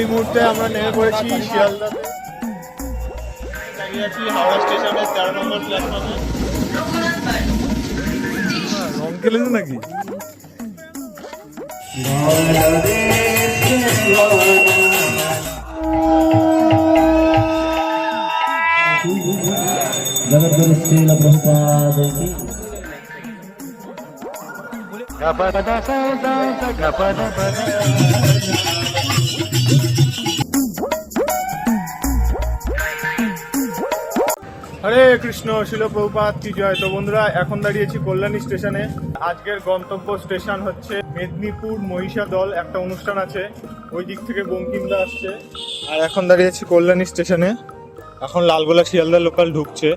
এই মুহূর্তে আমরা নেমে পড়েছি শিয়ালদাতে। দাঁড়িয়ে আছি নাকি జగద్గురు శ్రీల ప్రభుపాదకి হরে কৃষ্ণ শিল প্রভুপাত কি জয়। তো বন্ধুরা এখন দাঁড়িয়েছি কল্যাণী স্টেশনে। আজকের গন্তব্য স্টেশন হচ্ছে মেদিনীপুর মহিষা দল। একটা অনুষ্ঠান আছে ওই দিক থেকে বঙ্কিমদা আসছে। আর এখন দাঁড়িয়েছি কল্যাণী স্টেশনে। এখন লালগোলা শিয়ালদা লোকাল ঢুকছে।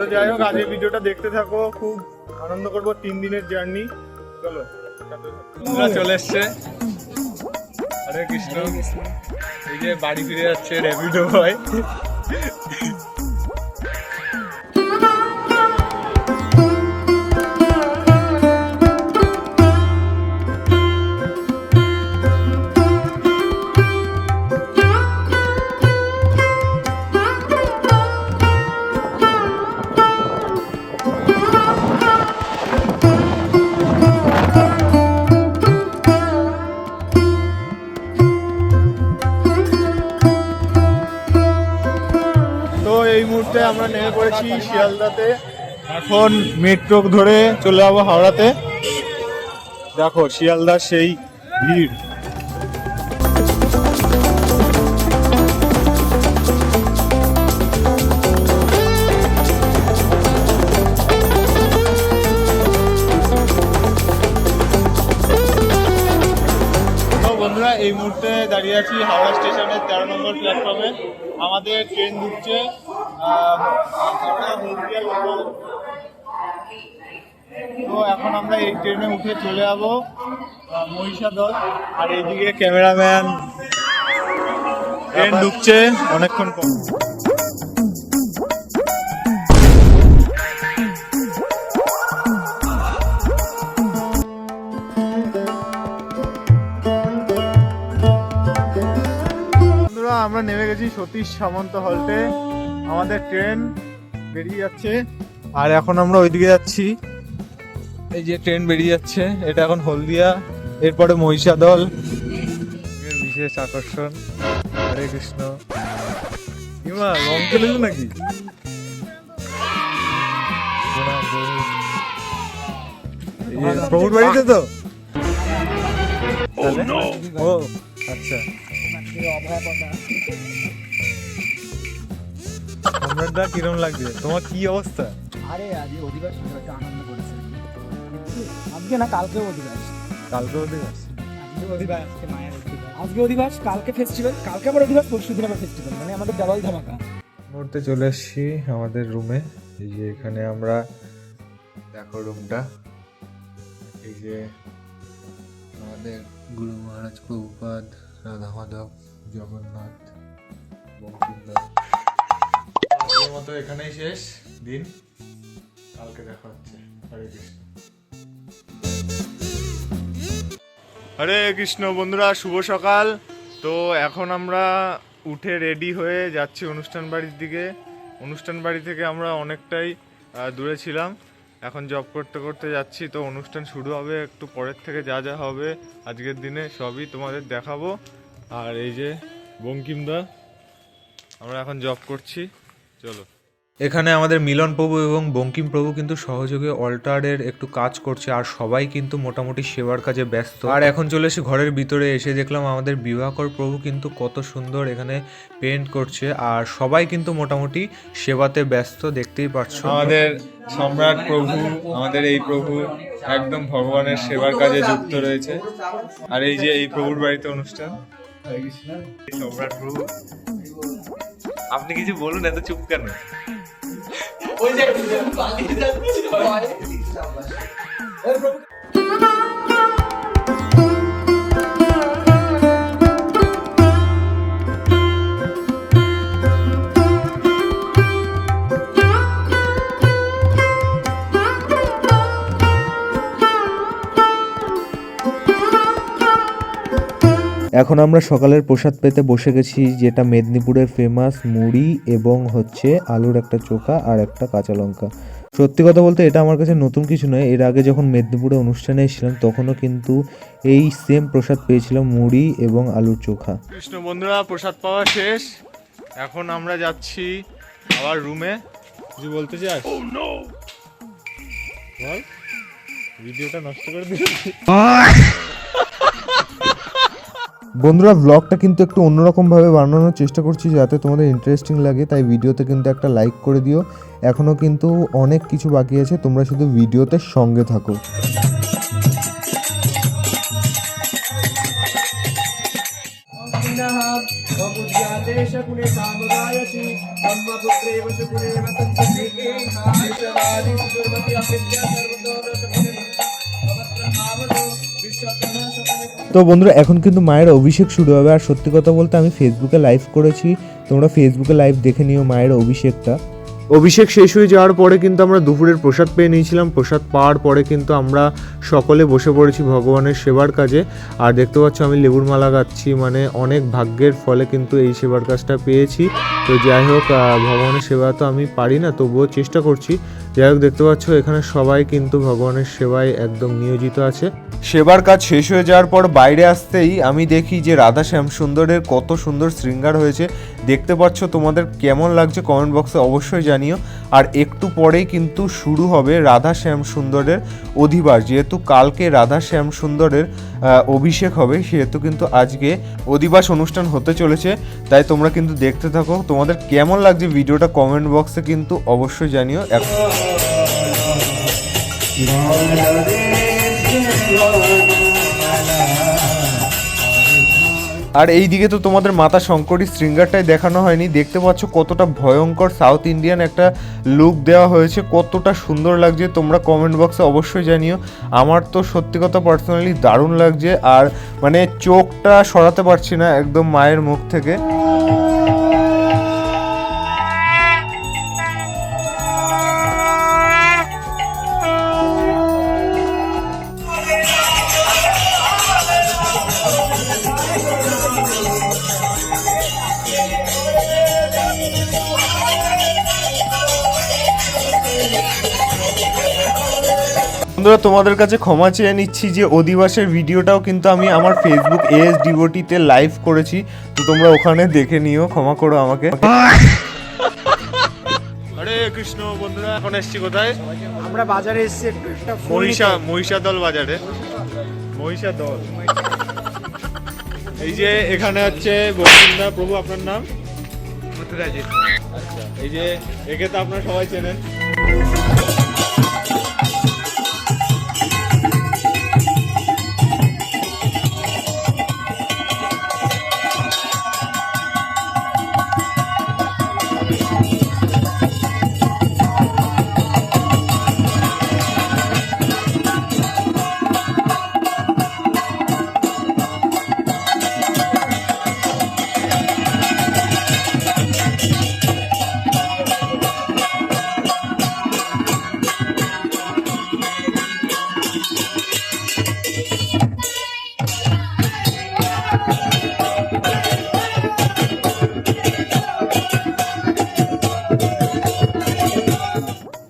তো যাই হোক আজকের ভিডিওটা দেখতে থাকো। খুব আনন্দ করব তিন দিনের জার্নি চলো। চলে এসছে। হরে কৃষ্ণ। এই যে বাড়ি ফিরে যাচ্ছে র্যাপিডো হয় তো এই মুহূর্তে আমরা নেমে পড়েছি শিয়ালদাতে। এখন মেট্রো ধরে চলে যাব হাওড়াতে। দেখো, শিয়ালদার সেই ভিড়। এই মুহূর্তে দাঁড়িয়ে আছি হাওড়া স্টেশনের তেরো নম্বর প্ল্যাটফর্মে। আমাদের ট্রেন ঢুকছে তো এখন আমরা এই ট্রেনে উঠে চলে যাব মহিষাদল। আর এইদিকে ক্যামেরাম্যান ট্রেন ঢুকছে অনেকক্ষণ পর। আমরা নেমে গেছি সতীশ সামন্ত হল্টে আমাদের ট্রেন বেরিয়ে যাচ্ছে। আর এখন আমরা ওইদিকে যাচ্ছি। এই যে ট্রেন বেরিয়ে যাচ্ছে এটা এখন হলদিয়া এরপরে মহিষাদল। এর বিশেষ আকর্ষণ হরে কৃষ্ণ। ইমা রং খেলেছে নাকি? প্রভুর বাড়িতে তো? তাহলে? ও আচ্ছা। সম্রাটদা কিরম লাগছে। তোমার কি অবস্থা? আরে আজকে অধিবাস একটা আনন্দ করেছে। আজকে না কালকে অধিবাস। কালকে আসছে আজকে অধিবাস আজকে মায়ের অধিবাস। আজকে অধিবাস কালকে ফেস্টিভ্যাল কালকে আবার অধিবাস পরশু দিন আবার ফেস্টিভ্যাল মানে আমাদের ডাবল ধামাকা। মুহূর্তে চলে এসেছি আমাদের রুমে এই যে এখানে আমরা দেখো রুমটা এই যে আমাদের গুরু মহারাজ প্রভুপাদ রাধা মাধব জগন্নাথ বঙ্কিমদাস আজকের মতো এখানেই শেষ দিন। কালকে দেখা হচ্ছে। হরে কৃষ্ণ। হরে কৃষ্ণ বন্ধুরা, শুভ সকাল। তো এখন আমরা উঠে রেডি হয়ে যাচ্ছি অনুষ্ঠান বাড়ির দিকে। অনুষ্ঠান বাড়ি থেকে আমরা অনেকটাই দূরে ছিলাম। এখন জব করতে করতে যাচ্ছি। তো অনুষ্ঠান শুরু হবে, একটু পরের থেকে যা যা হবে আজকের দিনে সবই তোমাদের দেখাবো। আর এই যে বঙ্কিমদা, আমরা এখন জব করছি। চলো। এখানে আমাদের মিলন প্রভু এবং বঙ্কিম প্রভু কিন্তু সহযোগে অল্টারের একটু কাজ করছে আর সবাই কিন্তু মোটামুটি সেবার কাজে ব্যস্ত। আর এখন চলে এসে ঘরের ভিতরে এসে দেখলাম আমাদের বিবাহকর প্রভু কিন্তু কত সুন্দর এখানে পেন্ট করছে আর সবাই কিন্তু মোটামুটি সেবাতে ব্যস্ত দেখতেই পাচ্ছ। আমাদের সম্রাট প্রভু আমাদের এই প্রভু একদম ভগবানের সেবার কাজে যুক্ত রয়েছে। আর এই যে এই প্রভুর বাড়িতে অনুষ্ঠান সম্রাট প্রভু। আপনি কিছু বলুন এত চুপ কেন ওই যে পালিয়ে যাচ্ছে এখন আমরা সকালের প্রসাদ পেতে বসে গেছি যেটা মেদিনীপুরের ফেমাস মুড়ি এবং হচ্ছে আলুর একটা চোখা আর একটা কাঁচা লঙ্কা। সত্যি কথা বলতে এটা আমার কাছে নতুন কিছু নয় এর আগে যখন মেদিনীপুরে অনুষ্ঠানে এসেছিলাম তখনও কিন্তু এই সেম প্রসাদ পেয়েছিলাম মুড়ি এবং আলুর চোখা। কৃষ্ণ বন্ধুরা প্রসাদ পাওয়া শেষ। এখন আমরা যাচ্ছি আবার রুমে কিছু বলতে চাস? বল। ভিডিওটা নষ্ট করে দিয়েছি। বন্ধুরা ব্লগটা কিন্তু একটু অন্যরকমভাবে বানানোর চেষ্টা করছি যাতে তোমাদের ইন্টারেস্টিং লাগে, তাই ভিডিওতে কিন্তু একটা লাইক করে দিও। এখনও কিন্তু অনেক কিছু বাকি আছে, তোমরা শুধু ভিডিওতে সঙ্গে থাকো। তো বন্ধুরা, এখন কিন্তু মায়ের অভিষেক শুরু হবে। আর সত্যি কথা বলতে আমি ফেসবুকে লাইভ করেছি। তোমরা ফেসবুকে লাইভ দেখে নিও মায়ের অভিষেকটা। অভিষেক শেষ হয়ে যাওয়ার পরে কিন্তু আমরা দুপুরের প্রসাদ পেয়ে নিয়েছিলাম। প্রসাদ পাওয়ার পরে কিন্তু আমরা সকলে বসে পড়েছি ভগবানের সেবার কাজে। আর দেখতে পাচ্ছ আমি লেবুর মালা গাচ্ছি মানে অনেক ভাগ্যের ফলে কিন্তু এই সেবার কাজটা পেয়েছি। তো যাই হোক ভগবানের সেবা তো আমি পারি না, তবুও চেষ্টা করছি। যাই হোক, দেখতে পাচ্ছ এখানে সবাই কিন্তু ভগবানের সেবায় একদম নিয়োজিত আছে। সেবার কাজ শেষ হয়ে যাওয়ার পর বাইরে আসতেই আমি দেখি যে রাধা শ্যাম সুন্দরের কত সুন্দর শৃঙ্গার হয়েছে। দেখতে পাচ্ছ তোমাদের কেমন লাগছে কমেন্ট বক্সে অবশ্যই জানিও। আর একটু পরেই কিন্তু শুরু হবে রাধা শ্যাম সুন্দরের অধিবাস। যেহেতু কালকে রাধা শ্যাম সুন্দরের অভিষেক হবে, সেহেতু কিন্তু আজকে অধিবাস অনুষ্ঠান হতে চলেছে। তাই তোমরা কিন্তু দেখতে থাকো। তোমাদের কেমন লাগছে ভিডিওটা কমেন্ট বক্সে কিন্তু অবশ্যই জানিও। এক- আর এই দিকে তো তোমাদের মাতা শঙ্করী শৃঙ্গারটাই দেখানো হয়নি। দেখতে পাচ্ছ কতটা ভয়ঙ্কর সাউথ ইন্ডিয়ান একটা লুক দেওয়া হয়েছে। কতটা সুন্দর লাগছে। তোমরা কমেন্ট বক্সে অবশ্যই জানিও। আমার তো সত্যি কথা পার্সোনালি দারুণ লাগছে। আর মানে চোখটা সরাতে পারছি না একদম মায়ের মুখ থেকে। বন্ধুরা তোমাদের কাছে ক্ষমা চেয়ে নিচ্ছি যে অধিবাসের ভিডিওটাও কিন্তু আমি আমার ফেসবুক এস ডিভোটিতে লাইভ করেছি। তো তোমরা ওখানে দেখে নিও ক্ষমা করো আমাকে। হরে কৃষ্ণ বন্ধুরা এখন এসছি কোথায়? আমরা বাজারে এসেছি একটু মহিষা মহিষাদল বাজারে। মহিষাদল। এই যে এখানে হচ্ছে গোবিন্দা প্রভু আপনার নাম? এই যে একে তো আপনারা সবাই চেনেন।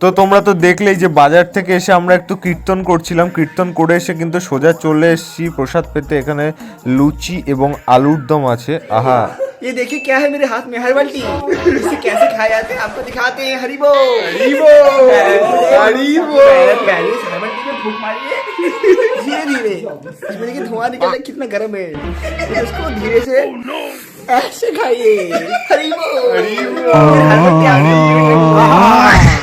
তো তোমরা তো দেখলেই যে বাজার থেকে এসে আমরা একটু কীর্তন করছিলাম কীর্তন করে এসে কিন্তু সোজা চলে এসেছি প্রসাদ পেতে এখানে লুচি এবং আলুর দম আছে আহা ये देखिए क्या है मेरे हाथ में हर बाल्टी इसे कैसे खाया जाता है आपको दिखाते हैं हरिबो हरिबो हरिबो पहले इस हर बाल्टी में फूक मारिए धीरे धीरे इसमें देखिए धुआं निकल रहा है कितना गर्म है फिर उसको धीरे से ऐसे खाइए हरिबो हरिबो हर बाल्टी आगे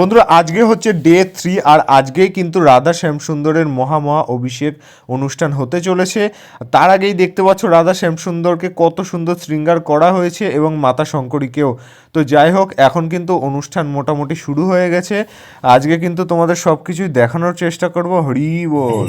বন্ধুরা, আজকে হচ্ছে ডে থ্রি আর আজকেই কিন্তু রাধা শ্যামসুন্দরের মহা মহা অভিষেক অনুষ্ঠান হতে চলেছে। তার আগেই দেখতে পাচ্ছ রাধা শ্যামসুন্দরকে কত সুন্দর শৃঙ্গার করা হয়েছে এবং মাতা শঙ্করীকেও। তো যাই হোক, এখন কিন্তু অনুষ্ঠান মোটামুটি শুরু হয়ে গেছে। আজকে কিন্তু তোমাদের সব কিছুই দেখানোর চেষ্টা করব। হরি বল।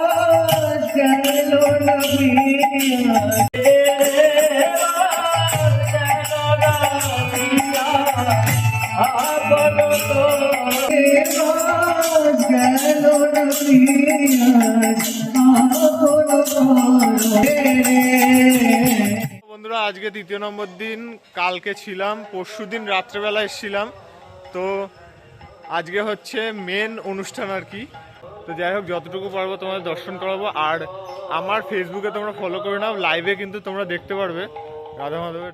বন্ধুরা, আজকে দ্বিতীয় নম্বর দিন, কালকে ছিলাম, পরশু দিন রাত্রেবেলা এসেছিলাম। তো আজকে হচ্ছে মেন অনুষ্ঠান আর কি। তো যাই হোক, যতটুকু পারব তোমাদের দর্শন করাবো। আর আমার ফেসবুকে তোমরা ফলো করে নাও লাইভে কিন্তু তোমরা দেখতে পারবে রাধা মাধবের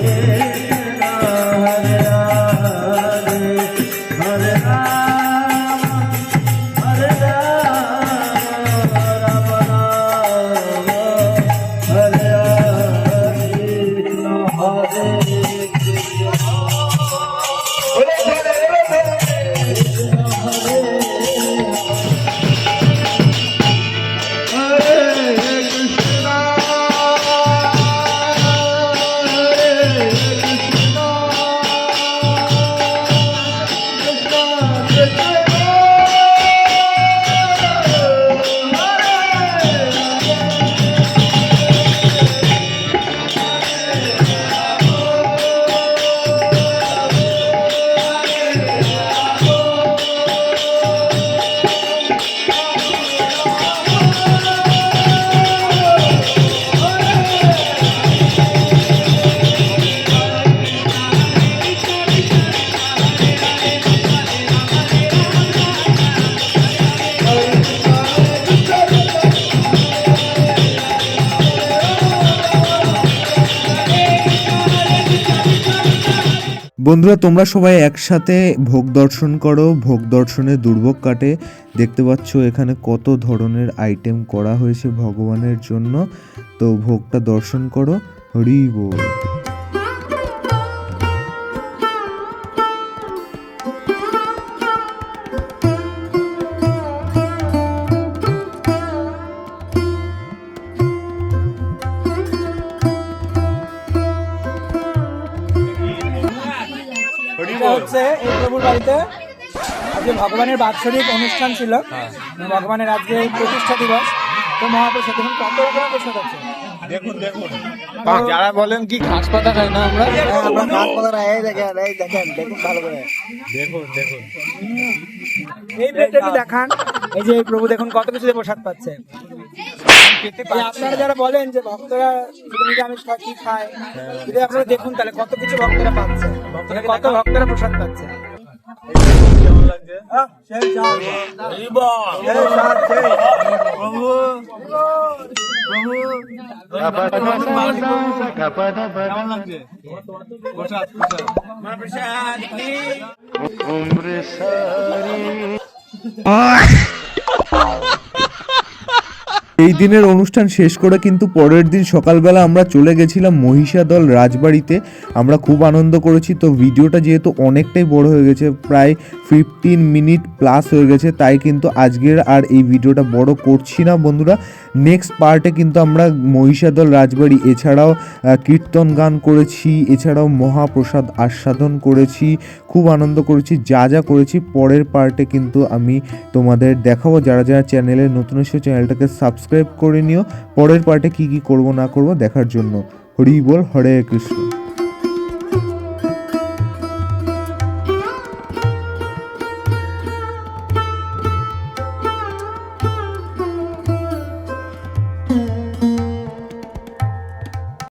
কৃষ্ণ হরে বন্ধুরা, তোমরা সবাই একসাথে ভোগ দর্শন করো। ভোগ দর্শনে দুর্ভোগ কাটে। দেখতে পাচ্ছ, এখানে কত ধরনের আইটেম করা হয়েছে ভগবানের জন্য। তো ভোগটা দর্শন করো। হরি বল। বাড়িতে। আজকে ভগবানের বাৎসরিক অনুষ্ঠান ছিল। ভগবানের আজকে প্রতিষ্ঠা দিবস। তো মহাপ্রসাদ দেখুন কত রকমের প্রসাদ আছে? দেখুন দেখুন। যারা বলেন কি ঘাস পাতা খাই না আমরা? এই দেখেন এই দেখেন দেখুন ভালো করে। দেখুন দেখুন। এই প্লেটটা দেখান। এই যে এই প্রভু দেখুন কত কিছু প্রসাদ পাচ্ছে। আপনারা যারা বলেন যে ভক্তরা খায় কি খায় যদি আপনারা দেখুন তাহলে কত কিছু ভক্তরা পাচ্ছে। কত ভক্তরা প্রসাদ পাচ্ছে। আহ, সেই স্বাদ। সেই স্বাদ, সেই। প্রভু প্রভু কেমন লাগছে প্রসাদ প্রসাদ মহাপ্রসাদ এই দিনের অনুষ্ঠান শেষ করে কিন্তু পরের দিন সকালবেলা আমরা চলে গেছিলাম মহিষাদল রাজবাড়িতে। আমরা খুব আনন্দ করেছি। তো ভিডিওটা যেহেতু অনেকটাই বড় হয়ে গেছে, প্রায় ফিফটিন মিনিট প্লাস হয়ে গেছে, তাই কিন্তু আজকের আর এই ভিডিওটা বড় করছি না বন্ধুরা। নেক্সট পার্টে কিন্তু আমরা মহিষাদল রাজবাড়ি, এছাড়াও কীর্তন গান করেছি, এছাড়াও মহাপ্রসাদ আস্বাদন করেছি, খুব আনন্দ করেছি, যা যা করেছি। পরের পার্টে কিন্তু আমি তোমাদের দেখাবো। যারা যারা চ্যানেলে নতুন এসে চ্যানেলটাকে সাবস্ক্রাইব করে নিও। পরের পার্টে কি কি করব না করব দেখার জন্য। হরি বল, হরে কৃষ্ণ।